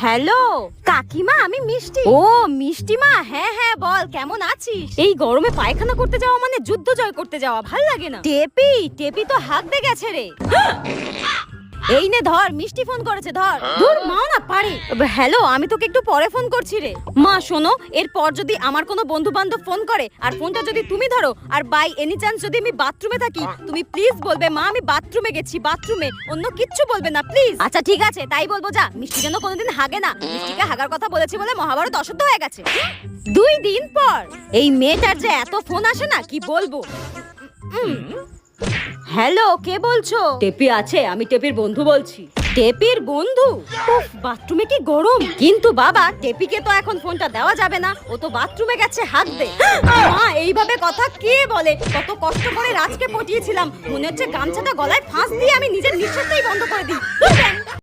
Hello কাকিমা আমি মিষ্টি। ও মিষ্টি মা হ্যাঁ হ্যাঁ বল কেমন আছিস? এই গরমে পায়খানা করতে যাওয়া মানে যুদ্ধ জয় করতে যাওয়া ভালো লাগে না। টেপি টেপি তো হাত দে গেছে রে। এই নে ধর মিষ্টি ফোন করেছে ধর। ধর মাও না পারে। হ্যালো আমি তোকে একটু পরে ফোন করছি রে। মা শোনো এরপর যদি আমার কোনো বন্ধু বান্ধব ফোন করে আর ফোনটা যদি তুমি ধরো আর বাই এনি চান্স যদি আমি বাথরুমে থাকি তুমি প্লিজ বলবে মা আমি বাথরুমে গেছি বাথরুমে। অন্য কিচ্ছু বলবে না প্লিজ। আচ্ছা ঠিক আছে তাই বলব যা। মিষ্টি যেন কোনোদিন হাগে না। মিষ্টিকে হাগার কথা বলেছি বলে মহাভারত অশুদ্ধ হয়ে গেছে। দুই দিন পর এই মেয়েটার যে এত ফোন আসে না কি বলব? উম। হ্যালো কে বলছো? টেপি আছে আমি টেপির বন্ধু বলছি। টেপির বন্ধু? উফ বাথরুমে কি গরম? কিন্তু বাবা টেপিকে তো এখন ফোনটা দেওয়া যাবে না ও তো বাথরুমে গেছে হাত দে। মা এইভাবে কথা কে বলে? কত কষ্ট করে রাজকে পটিয়েছিলাম। মনে হচ্ছে গামছাটা গলায় ফাঁস দিয়ে আমি নিজের নিঃশ্বাসটাই